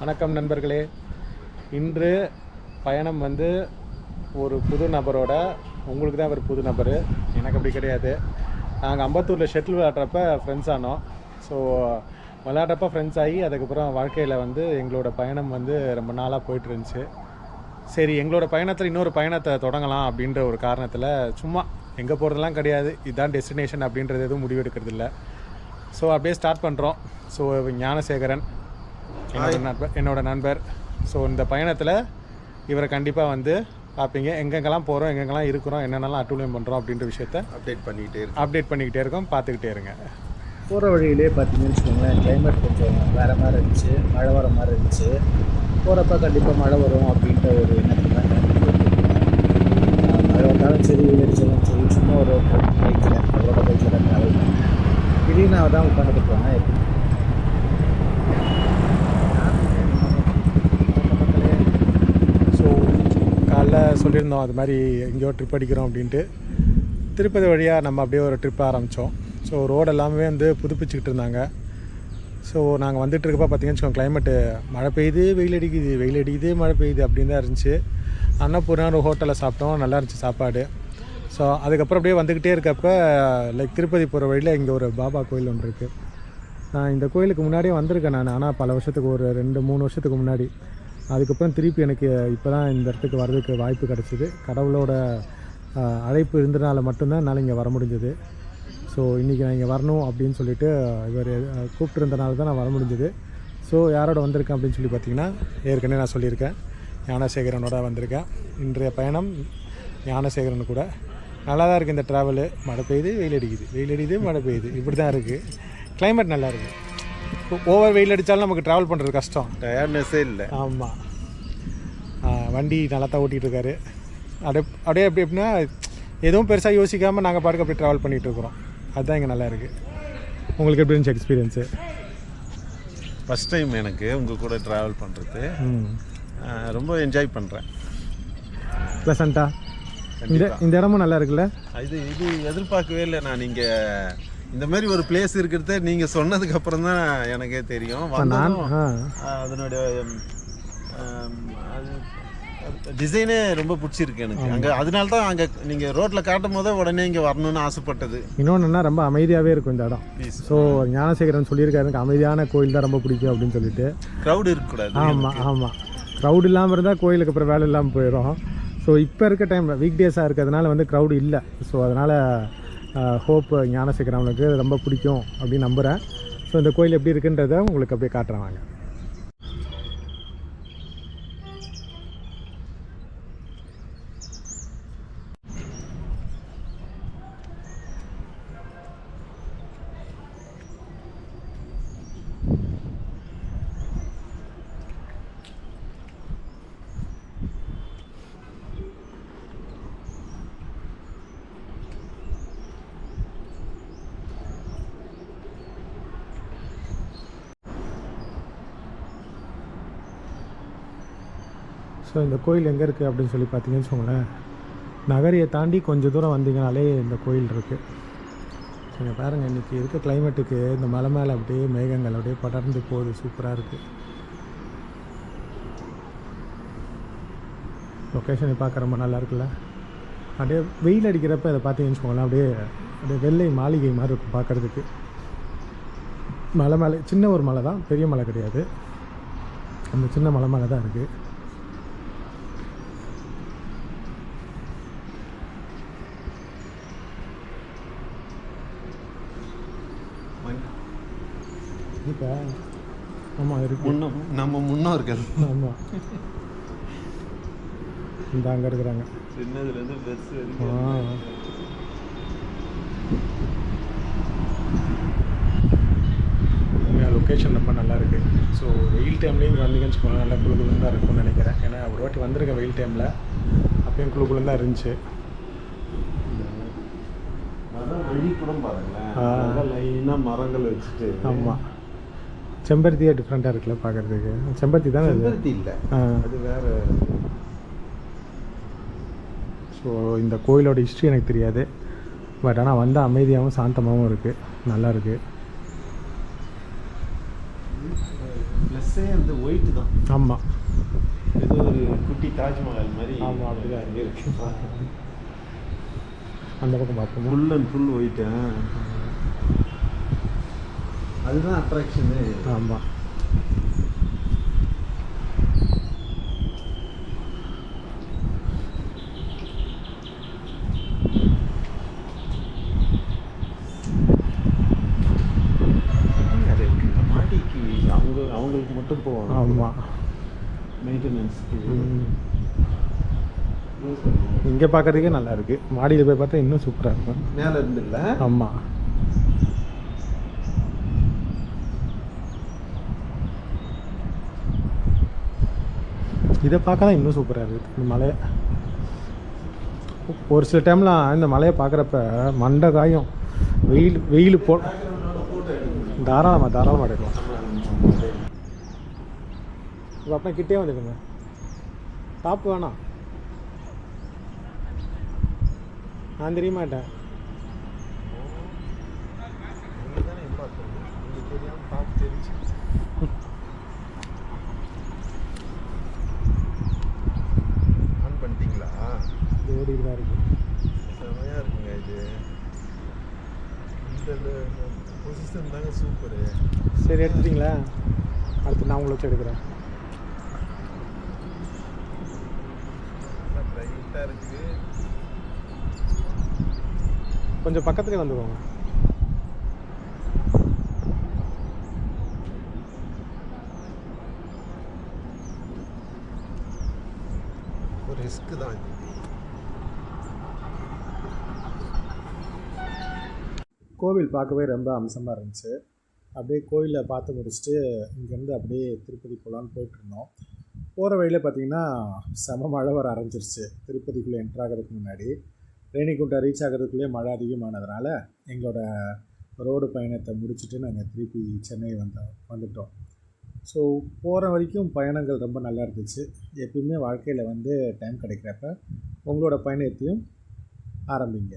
வணக்கம் நண்பர்களே. இன்று பயணம் வந்து ஒரு புது நபரோட உங்களுக்கு தான் ஒரு புது நபர். எனக்கு அப்படி கிடையாது. நாங்கள் அம்பத்தூரில் ஷெட்டில் விளையாடுறப்ப ஃப்ரெண்ட்ஸ் ஆனோம். ஸோ விளையாடுறப்ப ஃப்ரெண்ட்ஸ் ஆகி அதுக்கப்புறம் வாழ்க்கையில் வந்து எங்களோட பயணம் வந்து ரொம்ப நாளாக போயிட்டு இருந்துச்சு. சரி எங்களோட பயணத்தில் இன்னொரு பயணத்தை தொடங்கலாம் அப்படின்ற ஒரு காரணத்தில் சும்மா எங்கே போகிறதெல்லாம் கிடையாது. இதுதான் டெஸ்டினேஷன் அப்படின்றது எதுவும் முடிவெடுக்கிறது இல்லை. ஸோ அப்படியே ஸ்டார்ட் பண்ணுறோம் ஸோ ஞானசேகரன் என்னோட நண்பர் என்னோட நண்பர். ஸோ இந்த பயணத்தில் இவரை கண்டிப்பாக வந்து பார்ப்பீங்க. எங்கெங்கெல்லாம் போகிறோம் எங்கெங்கெல்லாம் இருக்கிறோம் என்னென்னலாம் அட்டூழியம் பண்ணுறோம் அப்படின்ற விஷயத்த அப்டேட் பண்ணிக்கிட்டே இருக்கு அப்டேட் பண்ணிக்கிட்டே இருக்கோம் பார்த்துக்கிட்டே இருங்க. போகிற வழியிலே பார்த்தீங்கன்னு வச்சுக்கோங்களேன் கிளைமேட் கொஞ்சம் வேறு மாதிரி இருந்துச்சு மழை வர மாதிரி இருந்துச்சு. போகிறப்ப கண்டிப்பாக மழை வரும் அப்படின்ற ஒரு எண்ணத்தில் தான் மழை வந்தாலும் சரி வெயில் அடிச்சாலும் சரி சும்மா ஒரு பைக்கில் அவரோட பைக்கில் தான் திடீர்னு அவள் தான் உட்காந்துட்டு போனேன் ஸோ காலைல சொல்லியிருந்தோம் அது மாதிரி எங்கேயோ ட்ரிப் அடிக்கிறோம் அப்படின்ட்டு. திருப்பதி வழியாக நம்ம அப்படியே ஒரு ட்ரிப் ஆரம்பித்தோம் ஸோ ரோடு எல்லாமே வந்து புதுப்பிச்சுக்கிட்டு இருந்தாங்க. ஸோ நாங்கள் வந்துட்டு இருக்கப்போ பார்த்தீங்கன்னு வச்சுக்கோங்க கிளைமேட்டு மழை பெய்யுது வெயில் அடிக்குது வெயில் அடிக்குது மழை பெய்யுது அப்படின்னு தான் இருந்துச்சு. அன்னபூர்ணா ஒரு ஹோட்டலில் சாப்பிட்டோம் நல்லா இருந்துச்சு சாப்பாடு. ஸோ அதுக்கப்புறம் அப்படியே வந்துக்கிட்டே இருக்கப்போ லைக் திருப்பதி போகிற வழியில் இங்கே ஒரு பாபா கோயில் ஒன்று இருக்குது நான் இந்த கோயிலுக்கு முன்னாடியே வந்திருக்கேன் நான். ஆனால் பல வருஷத்துக்கு ஒரு ரெண்டு மூணு வருஷத்துக்கு முன்னாடி. அதுக்கப்புறம் திருப்பி எனக்கு இப்போ தான் இந்த இடத்துக்கு வர்றதுக்கு வாய்ப்பு கிடச்சிது. கடவுளோட அழைப்பு இருந்தனால மட்டும்தான் என்னால் இங்கே வர முடிஞ்சது. ஸோ இன்றைக்கி நான் இங்கே வரணும் அப்படின்னு சொல்லிட்டு இவர் கூப்பிட்டுருந்தனால தான் நான் வர முடிஞ்சது. ஸோ யாரோட வந்திருக்கேன் அப்படின்னு சொல்லி பார்த்தீங்கன்னா ஏற்கனவே நான் சொல்லியிருக்கேன். ஞானசேகரனோட வந்திருக்கேன். இன்றைய பயணம் ஞானசேகரன் கூட. நல்லா தான் இருக்குது இந்த ட்ராவலு மழை பெய்யுது வெயில் அடிக்குது. வெயில் அடிக்குது மழை பெய்யுது. இப்படி தான் இருக்குது கிளைமேட் நல்லா இருக்குது ஓவர் வெயில் அடித்தாலும் நமக்கு ட்ராவல் பண்ணுறது கஷ்டம். டயர்ட்னஸே இல்லை. ஆமாம் வண்டி நல்லா தான் ஓட்டிகிட்டு இருக்காரு அப்படியே அப்படியே எப்படி எப்படின்னா எதுவும் பெருசாக யோசிக்காமல் நாங்கள் பாட்டுக்கு அப்படியே ட்ராவல் பண்ணிகிட்டு இருக்கிறோம் அதுதான் இங்கே நல்லா இருக்குது உங்களுக்கு எப்படி இருந்துச்சு எக்ஸ்பீரியன்ஸு ஃபஸ்ட் டைம் எனக்கு உங்கள் கூட ட்ராவல் பண்ணுறது ரொம்ப என்ஜாய் பண்ணுறேன் ப்ளசண்ட்டா இந்த இந்த இடமும் நல்லா இருக்குல்ல? இது இது எதிர்பார்க்கவே இல்லை நான் நீங்கள் இந்த மாதிரி ஒரு பிளேஸ் இருக்கிறத நீங்கள் சொன்னதுக்கு அப்புறம் தான் எனக்கே தெரியும். அதனுடைய டிசைனே ரொம்ப பிடிச்சிருக்கு எனக்கு. அங்கே அதனால தான் அங்கே நீங்கள் ரோட்டில் காட்டும் போதே உடனே இங்கே வரணும்னு ஆசைப்பட்டது. இன்னொன்றுனா ரொம்ப அமைதியாகவே இருக்கும் இந்த இடம். ஸோ ஞானசேகரன் சொல்லியிருக்காரு எனக்கு அமைதியான கோயில் தான் ரொம்ப பிடிக்கும் அப்படின்னு சொல்லிட்டு. க்ரௌட் இருக்கக்கூடாது. ஆமாம் ஆமாம் க்ரௌட் இல்லாமல் இருந்தால் கோயிலுக்கு அப்புறம் வேலை இல்லாமல் போயிடும். ஸோ இப்போ இருக்க டைமில் வீக் டேஸாக இருக்கிறதுனால வந்து க்ரௌடு இல்லை. ஸோ அதனால் ஹோப் ஞானசேகரன் அவனுக்கு ரொம்ப பிடிக்கும் அப்படின்னு நம்புகிறேன் ஸோ இந்த கோயில் எப்படி இருக்குன்றதை உங்களுக்கு அப்படியே காட்டுறேன் வாங்க. ஸோ இந்த கோயில் எங்கே இருக்குது அப்படின்னு சொல்லி பார்த்தீங்கன்னு வச்சுக்கோங்களேன். நகரியை தாண்டி கொஞ்சம் தூரம் வந்தீங்கனாலே இந்த கோயில் இருக்குது நீங்கள் பாருங்கள் இன்றைக்கி இருக்க கிளைமேட்டுக்கு இந்த மலை மேலே அப்படியே மேகங்கள் அப்படியே படர்ந்து போகுது. சூப்பராக இருக்குது லொக்கேஷனை பார்க்க ரொம்ப நல்லா இருக்குல்ல? அப்படியே வெயில் அடிக்கிறப்ப இதை பார்த்தீங்கன்னு வச்சுக்கோங்களேன் அப்படியே அப்படியே வெள்ளை மாளிகை மாதிரி இருக்கும் பார்க்குறதுக்கு. மலை மேலே சின்ன ஒரு மலை தான் பெரிய மலை கிடையாது. அந்த சின்ன மலை மேலே தான் இருக்குது இப்போ ஆமாம் இருக்கு. முன்ன நம்ம முன்னோர்கள் ஆமாம் இந்த அங்கே இருக்கிறாங்க. சின்னதுலேருந்து பெருசு ஆ. லொக்கேஷன் ரொம்ப நல்லா இருக்குது ஸோ வெயில் டைம்லேயும் இங்கே வந்தீங்கன்னு வச்சுக்கோங்க நல்லா குழு குழுன்னு தான் இருக்கும்னு நினைக்கிறேன். ஏன்னா ஒரு வாட்டி வந்திருக்கேன் வெயில் டைமில் அப்பயும் குழு குழுன்னு தான் இருந்துச்சு. வெளி கூட பாருங்களேன். ஆ. லைனாக மரங்கள் வச்சுட்டு. ஆமாம் செம்பருத்தியே டிஃப்ரெண்ட்டாக இருக்குல்ல பார்க்குறதுக்கு. செம்பருத்தி தானே அது? செம்பருத்தி இல்லை. அது வேற. ஸோ இந்த கோயிலோட ஹிஸ்ட்ரி எனக்கு தெரியாது. பட் ஆனால் வந்த அமைதியாகவும் சாந்தமாகவும் இருக்குது நல்லா இருக்குது ப்ளஸ் பஸ்ஸே அந்த ஒயிட் தான். ஆமாம் ஏதோ ஒரு குட்டி தாஜ்மஹால் மாதிரி ஆமா, அப்படிதான் அங்கே இருக்கு. அந்த பக்கம் பார்ப்போம்? ஃபுல் அண்ட் ஃபுல் ஒயிட்டு அதுதான் அட்ராக்ஷனு ஆமாம் அவங்க அவங்களுக்கு மட்டும் போவாங்க. ஆமாம் மெயின்டெனன்ஸ்க்கு இங்கே பார்க்கறதுக்கே நல்லா இருக்கு. மாடியில் போய் பார்த்தா இன்னும் சூப்பராக இருக்கும். மேலே இருந்து இல்லை? ஆமாம் இதை பார்க்க தான் இன்னும் சூப்பராக இருக்குது இந்த மலையை. ஒரு சில டைம்லாம் இந்த மலையை பார்க்குறப்ப மண்டை காயும் வெயில் வெயில் போ தாராளமாக தாராளமாக எடுக்கலாம். இப்போ அப்போ கிட்டே வந்துடுங்க. டாப் வேணாம். நான் தெரிய மாட்டேன். ஆன் பண்ணிட்டீங்களா இது ஓடிட்டு தான் இருக்குது செமையாக இருக்குங்க இது. இந்த பொசிஷன் தாங்க சூப்பரு சரி எடுத்துட்டீங்களா? அடுத்து நான் உங்களை வச்சு எடுக்கிறேன். ரைட்டாக இருக்குது. கொஞ்சம் பக்கத்துலேயே வந்துக்கோங்க. ஒரு ரிஸ்க்கு தான் இது. கோவில் பார்க்கவே ரொம்ப அம்சமாக இருந்துச்சு. அப்படியே கோயிலை பார்த்து முடிச்சுட்டு இங்கேருந்து அப்படியே திருப்பதி போகலான்னு போயிட்டுருந்தோம். போகிற வழியில் பார்த்தீங்கன்னா செம மழை வர ஆரம்பிச்சிருச்சு. திருப்பதிக்குள்ளே என்ட்ரு ஆகிறதுக்கு முன்னாடி. ரேணிகுண்டா ரீச் ஆகிறதுக்குள்ளேயே மழை அதிகமானதுனால எங்களோட ரோடு பயணத்தை முடிச்சுட்டு நாங்கள் திருப்பி சென்னை வந்தோம் வந்துட்டோம். ஸோ போகிற வரைக்கும் பயணங்கள் ரொம்ப நல்லா இருந்துச்சு. எப்பயுமே வாழ்க்கையில் வந்து டைம் கிடைக்கிறப்ப உங்களோட பயணத்தையும் ஆரம்பிங்க.